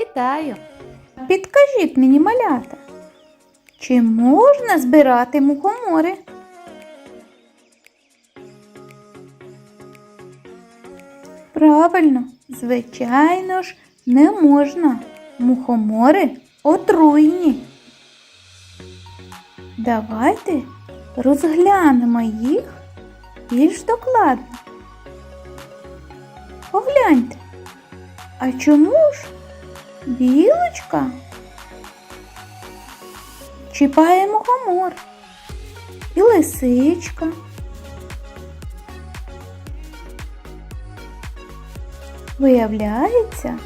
Вітаю! Підкажіть мені, малята, чи можна збирати мухомори? Правильно, звичайно ж, не можна. Мухомори отруйні. Давайте розглянемо їх більш докладно. Погляньте, а чому ж білочка чіпає мухомор і лисичка? Виявляється,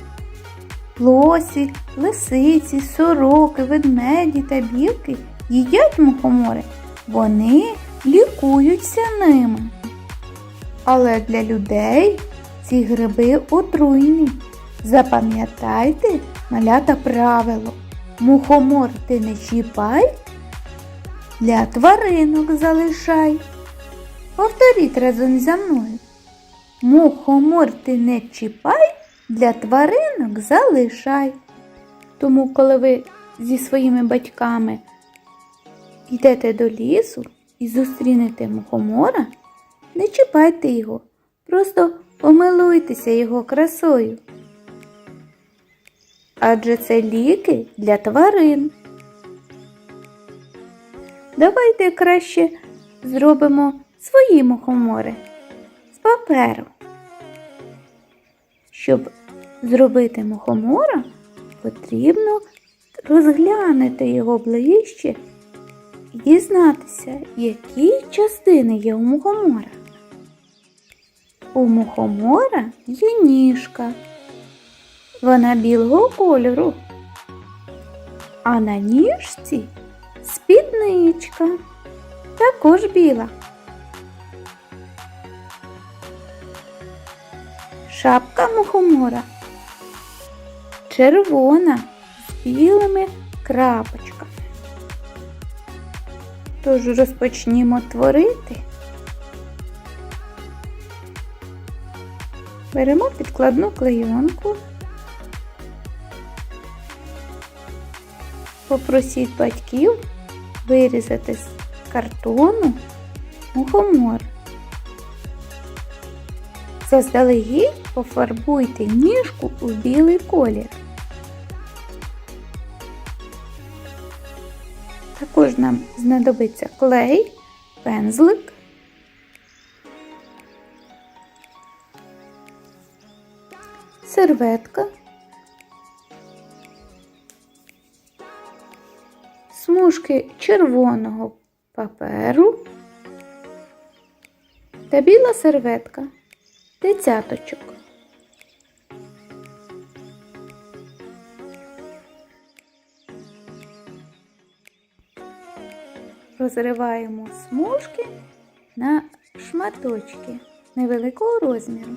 лосі, лисиці, сороки, ведмеді та білки їдять мухомори. Вони лікуються ними. Але для людей ці гриби отруйні. Запам'ятайте, малята правило. Мухомор ти не чіпай, для тваринок залишай. Повторіть разом зі мною. Мухомор ти не чіпай, для тваринок залишай. Тому, коли ви зі своїми батьками йдете до лісу і зустрінете мухомора, не чіпайте його, просто помилуйтеся його красою. Адже це ліки для тварин. Давайте краще зробимо свої мухомори з паперу. Щоб зробити мухомора, потрібно розглянути його ближче і дізнатися, які частини є у мухомора. У мухомора є ніжка. Вона білого кольору. А на ніжці спідничка. Також біла. Шапка мухомора червона з білими крапочками. Тож розпочнімо творити. Беремо підкладну клейонку. Попросіть батьків вирізати з картону мухомор. Заздалегідь пофарбуйте ніжку у білий колір. Також нам знадобиться клей, пензлик, серветка, смужки червоного паперу та біла серветка десяточок. Розриваємо смужки на шматочки невеликого розміру.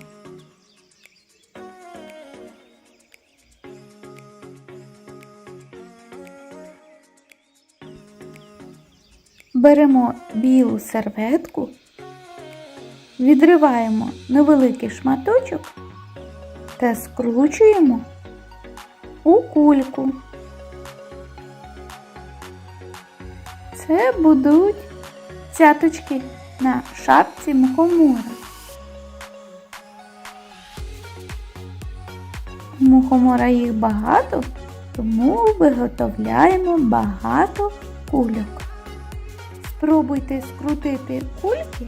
Беремо білу серветку, відриваємо невеликий шматочок та скручуємо у кульку. Це будуть цяточки на шапці мухомора. Мухомора їх багато, тому виготовляємо багато кульок. Спробуйте скрутити кульки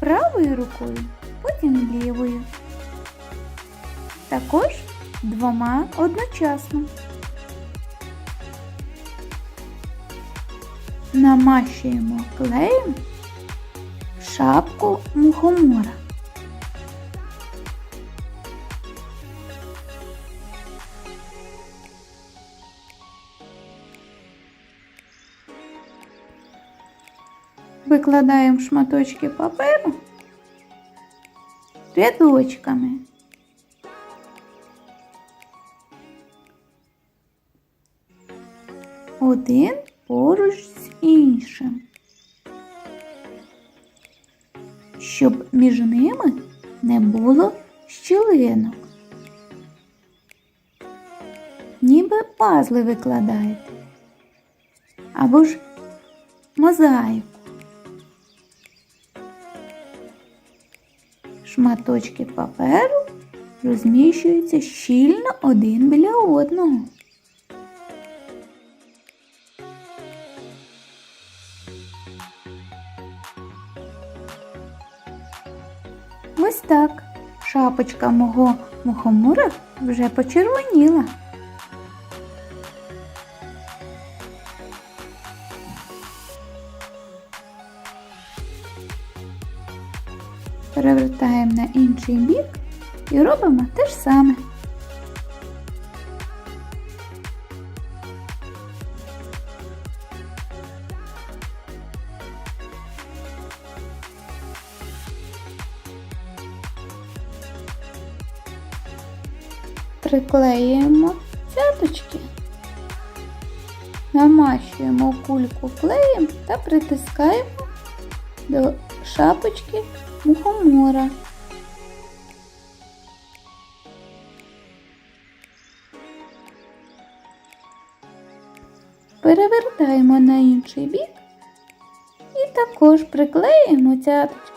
правою рукою, потім лівою. Також двома одночасно. Намащуємо клеєм шапку мухомора. Викладаємо шматочки паперу рядочками. Один поруч з іншим, щоб між ними не було щілинок. Ніби пазли викладаєте? Або ж мозаїку? Шматочки паперу розміщуються щільно один біля одного. Ось так. Шапочка мого мухомура вже почервоніла. Перевертаємо на інший бік і робимо те ж саме. Приклеюємо цяточки, намащуємо кульку клеєм та притискаємо до шапочки мухомора. Перевертаємо на інший бік і також приклеїмо цяточки.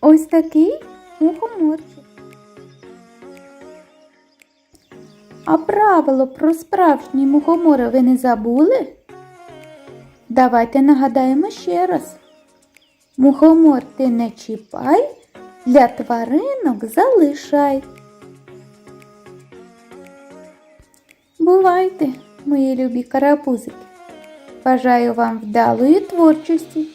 Ось такий мухоморчик. А правило про справжні мухомори ви не забули? Давайте нагадаємо ще раз. Мухомор ти не чіпай, для тваринок залишай. Бувайте, мої любі карапузики. Бажаю вам вдалої творчості